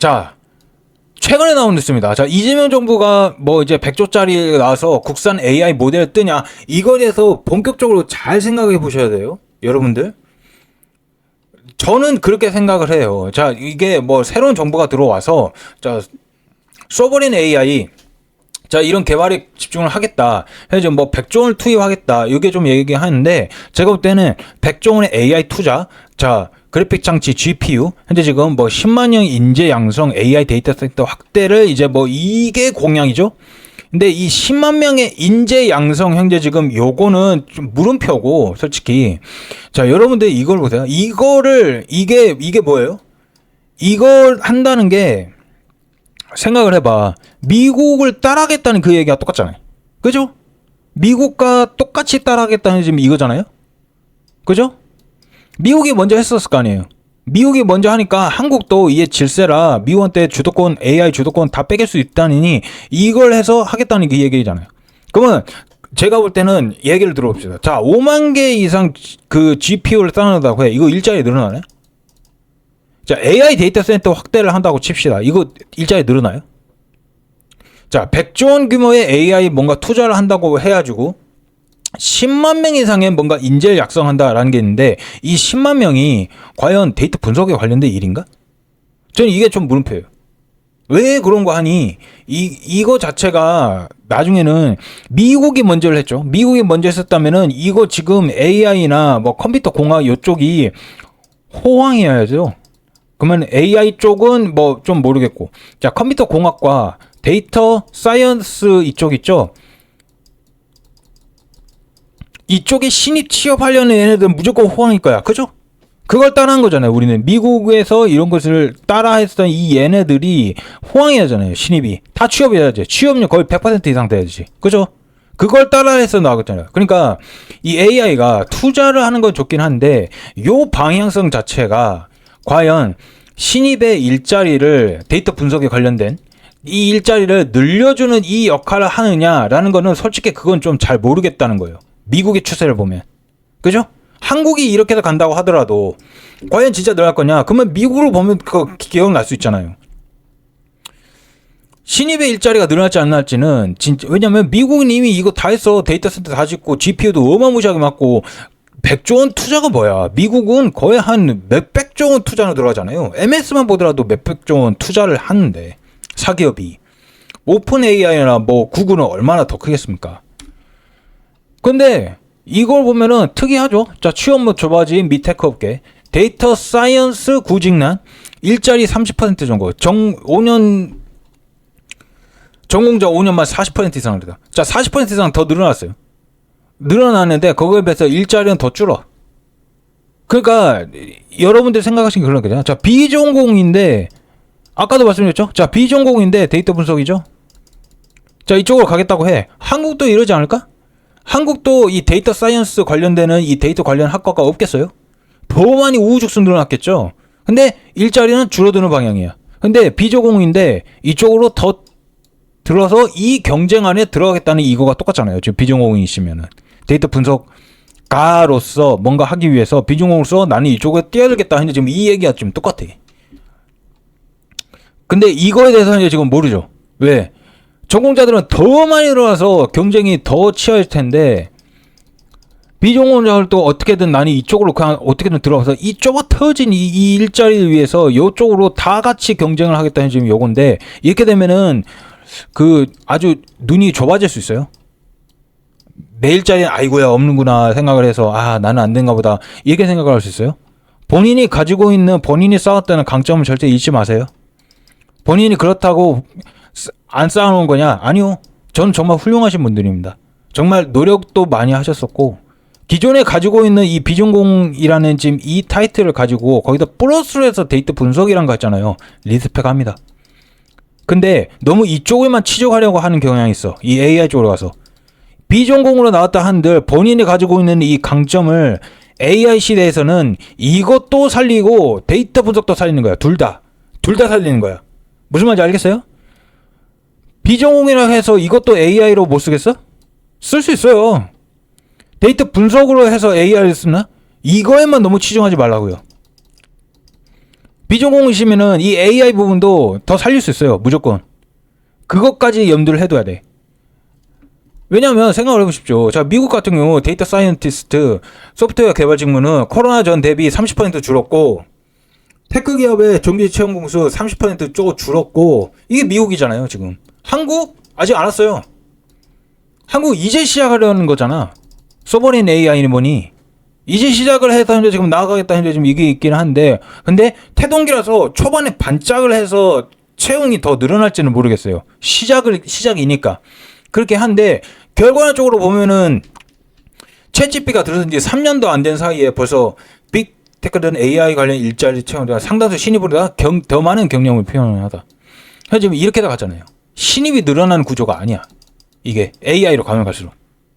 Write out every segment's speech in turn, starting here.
자, 최근에 나온 뉴스입니다. 자, 이재명 정부가 뭐 이제 100조짜리 나와서 국산 AI 모델 뜨냐, 이거에 대해서 본격적으로 잘 생각해 보셔야 돼요. 여러분들. 저는 그렇게 생각을 해요. 자, 이게 뭐 새로운 정부가 들어와서, 자, 소버린 AI, 자, 이런 개발에 집중을 하겠다. 해서 뭐 100조 원을 투입하겠다. 이게 좀 얘기하는데, 제가 볼 때는 100조 원의 AI 투자, 자, 그래픽 장치 GPU, 현재 지금 뭐 10만형 인재 양성 AI 데이터 센터 확대를 이제 뭐 이게 공약이죠. 근데 이 10만 명의 인재 양성 현재 지금 요거는 좀 물음표고 솔직히. 자 여러분들 이걸 보세요. 이거를 이게 이게 뭐예요? 이걸 한다는 게 생각을 해봐. 미국을 따라하겠다는 그 얘기가 똑같잖아요. 그죠? 미국과 똑같이 따라하겠다는 지금 이거잖아요. 그죠 미국이 먼저 했었을 거 아니에요 미국이 먼저 하니까 한국도 이게 질세라 미국한테 주도권 AI 주도권 다 뺏길 수 있다니 이걸 해서 하겠다는 그 얘기잖아요. 그러면 제가 볼 때는 얘기를 들어봅시다. 자, 5만 개 이상 그 GPU를 쌓는다고 해. 이거 일자리 늘어나네? 자, AI 데이터 센터 확대를 한다고 칩시다. 이거 일자리 늘어나요? 자, 100조 원 규모의 AI 뭔가 투자를 한다고 해가지고 10만 명 이상의 뭔가 인재를 약성한다라는 게 있는데 이 10만 명이 과연 데이터 분석에 관련된 일인가? 저는 이게 좀 물음표예요. 왜 그런 거 하니 이 이거 자체가 나중에는 미국이 먼저를 했죠. 미국이 먼저 했었다면은 이거 지금 AI나 뭐 컴퓨터 공학 이쪽이 호황이어야죠. 그러면 AI 쪽은 뭐 좀 모르겠고 자 컴퓨터 공학과 데이터 사이언스 이쪽 있죠. 이쪽에 신입 취업하려는 얘네들은 무조건 호황일 거야. 그죠? 그걸 따라한 거잖아요. 우리는 미국에서 이런 것을 따라했던 이 얘네들이 호황이잖아요. 신입이 다 취업해야지. 취업률 거의 100% 이상 돼야지. 그죠? 그걸 따라해서 나왔잖아요. 그러니까 이 AI가 투자를 하는 건 좋긴 한데 요 방향성 자체가 과연 신입의 일자리를 데이터 분석에 관련된 이 일자리를 늘려주는 이 역할을 하느냐라는 거는 솔직히 그건 좀 잘 모르겠다는 거예요. 미국의 추세를 보면. 그죠? 한국이 이렇게 해서 간다고 하더라도 과연 진짜 늘어날 거냐? 그러면 미국을 보면 그 기억날 수 있잖아요. 신입의 일자리가 늘어날지 안 늘어날지는 진짜 왜냐면 미국은 이미 이거 다 했어. 데이터 센터 다 짓고 GPU도 어마무시하게 맞고 100조 원 투자가 뭐야? 미국은 거의 한 몇백조 원 투자로 들어가잖아요. MS만 보더라도 몇백조 원 투자를 하는데 사기업이 오픈 AI나 뭐 구글은 얼마나 더 크겠습니까? 근데 이걸 보면은 특이하죠. 자, 취업무 좁아진 미테크 업계. 데이터 사이언스 구직난 일자리 30% 정도. 정 5년 전공자 5년 만 40% 이상 늘다. 자, 40% 이상 더 늘어났어요. 늘어나는데 거기에 비해서 일자리는 더 줄어. 그러니까 여러분들 생각하시는 그런 거잖아요. 자, 비전공인데 아까도 말씀드렸죠. 자, 비전공인데 데이터 분석이죠. 자, 이쪽으로 가겠다고 해. 한국도 이러지 않을까? 한국도 이 데이터 사이언스 관련되는 이 데이터 관련 학과가 없겠어요? 더 많이 우후죽순 늘어났겠죠? 근데 일자리는 줄어드는 방향이야. 근데 비전공인데 이쪽으로 더 들어서 이 경쟁 안에 들어가겠다는 이거가 똑같잖아요. 지금 비전공이시면은 데이터 분석가로서 뭔가 하기 위해서 비전공으로서 나는 이쪽에 뛰어들겠다 했는데 지금 이 얘기가 좀 똑같아. 근데 이거에 대해서는 지금 모르죠. 왜? 전공자들은 더 많이 늘어나서 경쟁이 더 치열할 텐데 비전공자들도 어떻게든 나는 이쪽으로 그냥 어떻게든 들어가서 이 좁아 터진 이, 이 일자리를 위해서 이쪽으로 다 같이 경쟁을 하겠다는 지금 요건데 이렇게 되면은 그 아주 눈이 좁아질 수 있어요. 내 일자리는 아이고야 없는구나 생각을 해서 아 나는 안 된가 보다 이렇게 생각을 할 수 있어요. 본인이 가지고 있는 본인이 쌓았다는 강점을 절대 잊지 마세요. 본인이 그렇다고 안 쌓아놓은 거냐? 아니요. 전 정말 훌륭하신 분들입니다. 정말 노력도 많이 하셨었고 기존에 가지고 있는 이 비전공이라는 지금 이 타이틀을 가지고 거기다 플러스로 해서 데이터 분석이란 거 있잖아요. 리스펙합니다. 근데 너무 이쪽을만 치적하려고 하는 경향이 있어. 이 AI 쪽으로 가서. 비전공으로 나왔다 한들 본인이 가지고 있는 이 강점을 AI 시대에서는 이것도 살리고 데이터 분석도 살리는 거야. 둘 다. 둘 다 살리는 거야. 무슨 말인지 알겠어요? 비전공이라 해서 이것도 AI로 못 쓰겠어? 쓸 수 있어요. 데이터 분석으로 해서 AI를 쓰나? 이거에만 너무 치중하지 말라고요. 비전공이시면은 이 AI 부분도 더 살릴 수 있어요. 무조건. 그것까지 염두를 해둬야 돼. 왜냐하면 생각을 해보십시오. 자, 미국 같은 경우 데이터 사이언티스트 소프트웨어 개발 직무는 코로나 전 대비 30% 줄었고 테크 기업의 정규 채용 공수 30%쪽 줄었고 이게 미국이잖아요, 지금. 한국 아직 안 왔어요. 한국 이제 시작하려는 거잖아. 소버린 AI니 뭐니. 이제 시작을 해서 현재 지금 나아가겠다 현재 지금 이게 있긴 한데 근데 태동기라서 초반에 반짝을 해서 채용이 더 늘어날지는 모르겠어요. 시작을 시작이니까 그렇게 한데 결과적으로 보면은 챗GP가 들어선 지 3년도 안 된 사이에 벌써 빅테크든 AI 관련 일자리 채용자 상당수 신입보다 경, 더 많은 경력을 표현을 하다. 현재 이렇게 나갔잖아요. 신입이 늘어나는 구조가 아니야. 이게 AI로 가면 갈수록.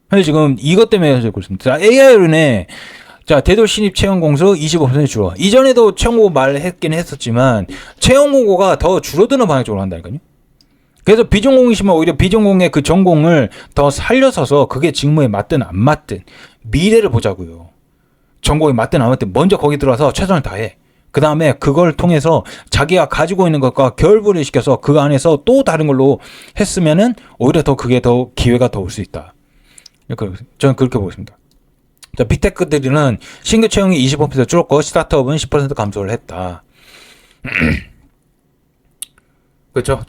현재 지금 이것 때문에 그렇습니다. 자, AI로는 자, 대도 신입 채용 공수 25% 줄어. 이전에도 채용 공고 말했긴 했었지만 채용 공고가 더 줄어드는 방향적으로 한다니까요. 그래서 비전공이시면 오히려 비전공의 그 전공을 더 살려서서 그게 직무에 맞든 안 맞든 미래를 보자고요. 전공에 맞든 안 맞든 먼저 거기 들어와서 최선을 다해. 그 다음에 그걸 통해서 자기가 가지고 있는 것과 결부를 시켜서 그 안에서 또 다른 걸로 했으면은 오히려 더 그게 더 기회가 더 올 수 있다. 저는 그렇게 보고 있습니다. 자, 빅테크들은 신규 채용이 25% 줄었고 스타트업은 10% 감소를 했다. 그렇죠.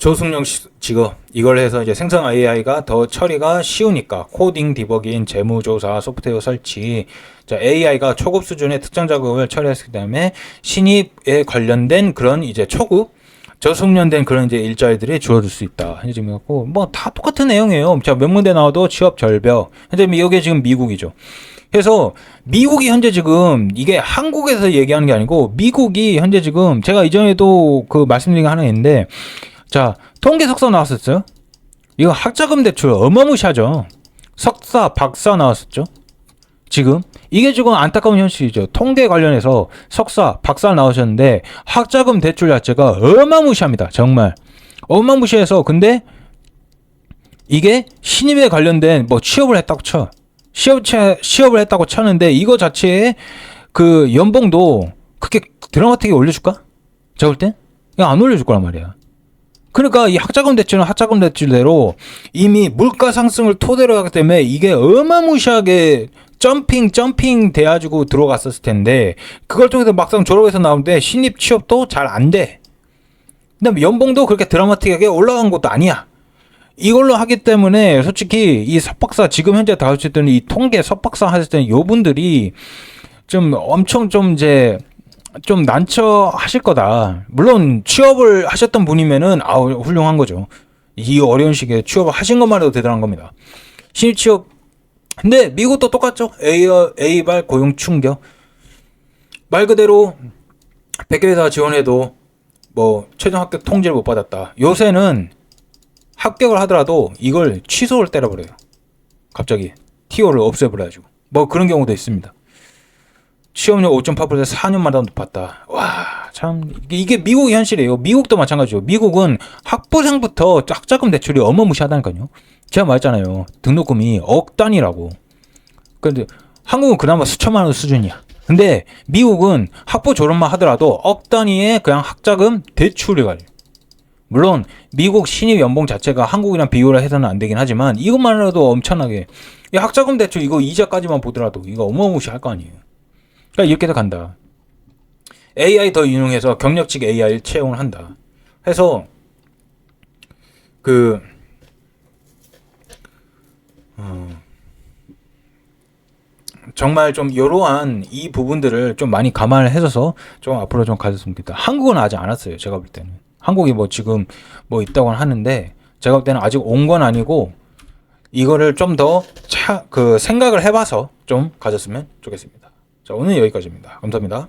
시- 직업 이걸 해서 이제 생성 AI가 더 처리가 쉬우니까 코딩, 디버깅, 재무조사, 소프트웨어 설치. 자, AI가 초급 수준의 특정 작업을 처리했기 때문에 신입에 관련된 그런 이제 초급 저숙련된 그런 이제 일자리들이 줄어들 수 있다. 현재 지금 갖고 뭐 다 똑같은 내용이에요. 자, 몇 문제 나와도 취업 절벽. 현재 이게 지금 미국이죠. 그래서 미국이 현재 지금 이게 한국에서 얘기하는 게 아니고 미국이 현재 지금 제가 이전에도 그 말씀드린 게 하나 있는데 자 통계 석사 나왔었어요. 이거 학자금 대출 어마무시하죠. 석사 박사 나왔었죠. 지금 이게 지금 안타까운 현실이죠. 통계 관련해서 석사 박사 나오셨는데 학자금 대출 자체가 어마무시합니다. 정말 어마무시해서 근데 이게 신입에 관련된 뭐 취업을 했다고 쳐. 시업 시업을 했다고 쳤는데 이거 자체에 그 연봉도 그렇게 드라마틱하게 올려줄까? 제가 볼 땐? 그냥 안 올려줄 거란 말이야. 그러니까 이 학자금 대출은 학자금 대출대로 이미 물가 상승을 토대로 하기 때문에 이게 어마무시하게 점핑 점핑 돼가지고 들어갔었을 텐데 그걸 통해서 막상 졸업해서 나오는데 신입 취업도 잘 안 돼. 그다음에 연봉도 그렇게 드라마틱하게 올라간 것도 아니야. 이걸로 하기 때문에 솔직히 이 석박사 지금 현재 다루실 때는 이 통계 석박사 하실 때는 요 분들이 좀 엄청 좀 이제 좀 난처 하실 거다. 물론 취업을 하셨던 분이면은 아우 훌륭한 거죠. 이 어려운 시기에 취업을 하신 것만 해도 대단한 겁니다. 신입 취업 근데 미국도 똑같죠. A A발 고용 충격. 말 그대로 100개 회사 지원해도 뭐 최종 합격 통지를 못 받았다. 요새는 합격을 하더라도 이걸 취소를 때려버려요. 갑자기 TO를 없애버려가지고 뭐 그런 경우도 있습니다. 취업률 5.8% 4년마다 높았다. 와, 참 이게, 미국 현실이에요. 미국도 마찬가지죠. 미국은 학부생부터 짝짝금 대출이 어마무시하다니까요. 제가 말했잖아요. 등록금이 억 단위라고. 근데 한국은 그나마 수천만 원 수준이야. 근데 미국은 학부 졸업만 하더라도 억 단위의 그냥 학자금 대출이 가요. 물론 미국 신입 연봉 자체가 한국이랑 비교를 해서는 안 되긴 하지만 이것만으로도 엄청나게 이 학자금 대출 이거 이자까지만 보더라도 이거 어마무시할 거 아니에요. 그러니까 이렇게 도 간다. AI 더 인용해서 경력직 AI 채용을 한다. 해서 그 어, 정말 좀 이러한 이 부분들을 좀 많이 감안을 해줘서 좀 앞으로 좀 가졌으면 좋겠다. 한국은 아직 안 왔어요. 제가 볼 때는 한국이 뭐 지금 뭐 있다고 하는데 제가 볼 때는 아직 온 건 아니고 이거를 좀 더 차 그 생각을 해봐서 좀 가졌으면 좋겠습니다. 자 오늘 여기까지입니다. 감사합니다.